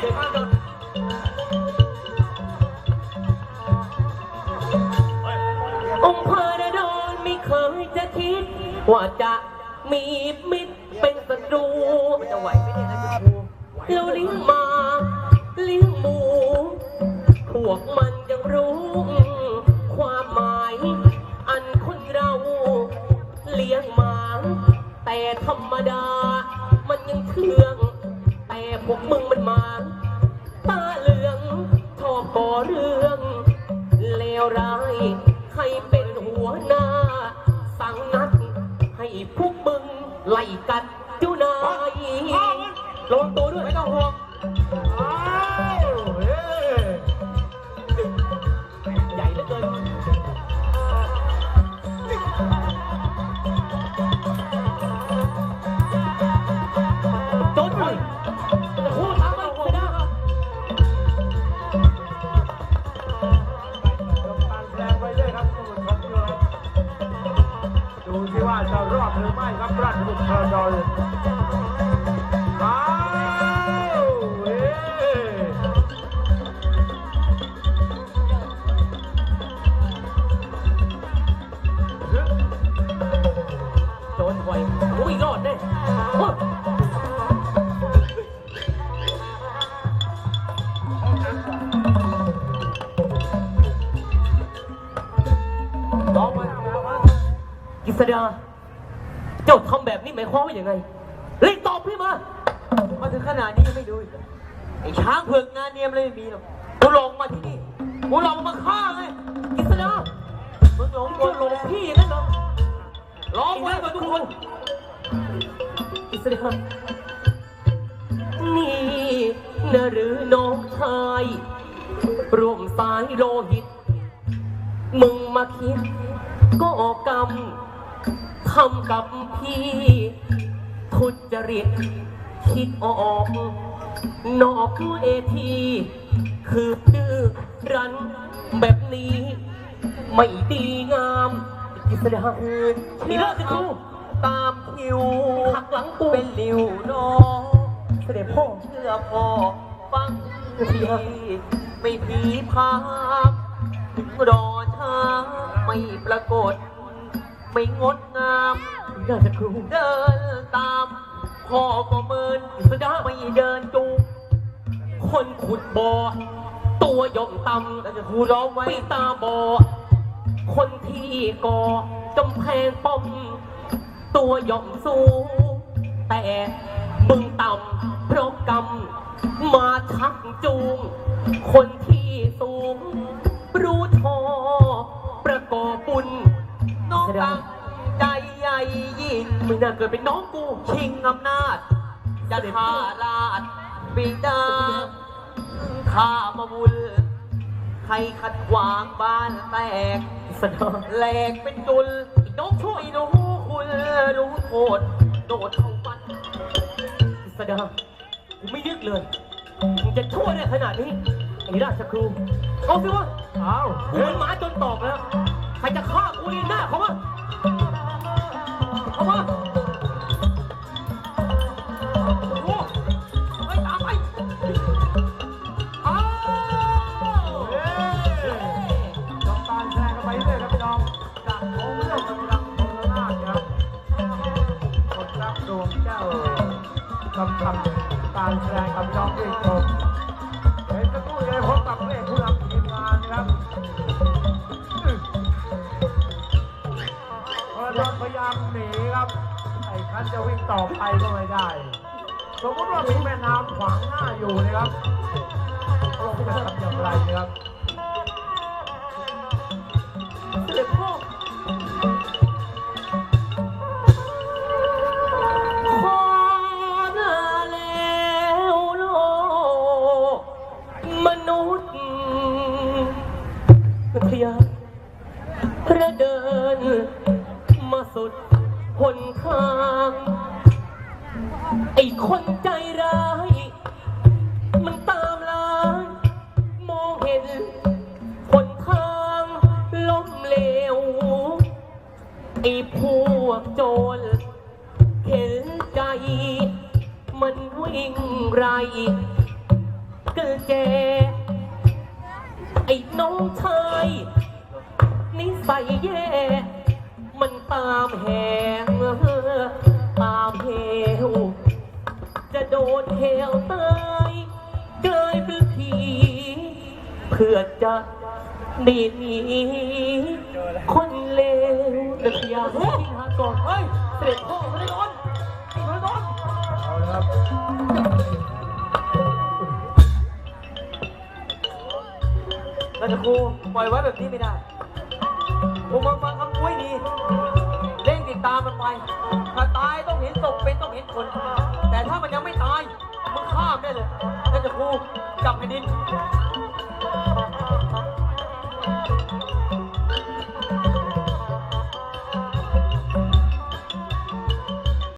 เด็กข้างโดนองค์พระดอนไม่เคยจะคิด ว่าจะมีมิตรเป็นศัตรูมันจะไหวไหมเนี่ยนะครูเราเลี้ยงมาเลี้ยงหมู พวกมันยังรู้ ความหมาย อันคนเรา เลี้ยงมา แต่ธรรมดา มันยังเชื่อง แต่พวกมึงมัน ร้ายใครเป็นหัวหน้า สั่งนัด ให้พวกมึงไล่กัดเจ้านายระวังตัวด้วยไม่ต้องห่วง จะรอดหรือไม่ครับราชบุตรพระดอน ษดา เจ้าทำแบบนี้หมายความว่าอย่างไงรีบตอบพี่มา มาถึงขนาดนี้ยังไม่ดูอีกเหรอไอ้ช้างเผือกงานเนียมเลยไม่มีหรอกกูหลงมาที่นี่กูหลงมาฆ่าไงกิษดามึงหลงโดกูนหหลลงงพี่พี่นั่นเหรอร้องไว้กับทุกคนกิษดานี่นะหรือน้องชายรวมสายโลหิต มึงมาคิดก็กรรม ทำกับพี่ ทุจริตคิดออก นอกเอที คือดื้อรั้นแบบนี้ ไม่ดีงามกิษดานี่เลิกสิครูตามคิวหักหลังกูเป็นริ้วน้องเสด็จพ่อเชื่อพ่อฟังเดี๋ทียวไม่ผีพามถึงรอช้าไม่ปรากฏ ไม่งดงาม น่าจะครูเดินตามพ่อก็เมินกิษดาไม่เดินจูงคนขุดบ่อตัวย่อมต่แล้วจะครูร้องไว้ตาบอดคนที่ก่อกำแพงป้อม ตัวย่อมสูงแต่มึงต่ำเพราะกรรมมาชักจูง คนที่สูง รู้ทอ ประกอบบุญน้องตั้งใจใหญ่ มึงน่าเกิดเป็นน้องกู ชิงอำนาจจะฆ่าราชบิดาข้ามาบุญใครขัดขวางบ้านแตกสดาแหลกเป็นจุลน้องช่วยรู้คุณรู้โทษโดดเข้าฟันสดากูไม่นึกเลยมึงจะชั่วได้ขนาดนี้ไอ้ราชครูเอาสิวะอ้าวกูเป็นหมาจนตอกแล้ว ใครจะฆ่ากูเรียนหน้าเขาวะ เขาวะโอ้โหไปตามไปเฮ้ยจบการแสดงกันไปเรื่อยครับพี่น้องจากขอ หนีครับไอ้คันจะวิ่งต่อไปก็ไม่ได้สมมติว่ามีแม่น้ำขวางหน้าอยู่นะครับพระองจะทำอย่างไรนะครับเสด็จพ่อขอหน้าแล้วโลกมนุษย์พยาพระเดินมาสุด หนทาง ไอ้คนใจร้าย มันตามล้างมองเห็นหนทางล้มเหลว ไอ้พวกโจรเห็นใจ มันวิ่งไรกิดแกไอ้น้องชายนิสัยแย่ มันตามแหงตามเหวจะโดนเหวตายเกยเป็นผีเพื่อจะหนีหนีคนเลวแต่อย่าให้ทิ้งหาก่อนเฮ้ยเสด็จพ่อไม่ได้ก่อนไม่ได้ก่อนเอาลยครับราชครูปล่อยไว้แบบนี้ไม่ได้ผมฟังคำ ตามมันไป ถ้าตายต้องเห็นศพเป็นต้องเห็นคน แต่ถ้ามันยังไม่ตาย มึงฆ่ามได้เลยท่านจะครูจับแผ่นดิน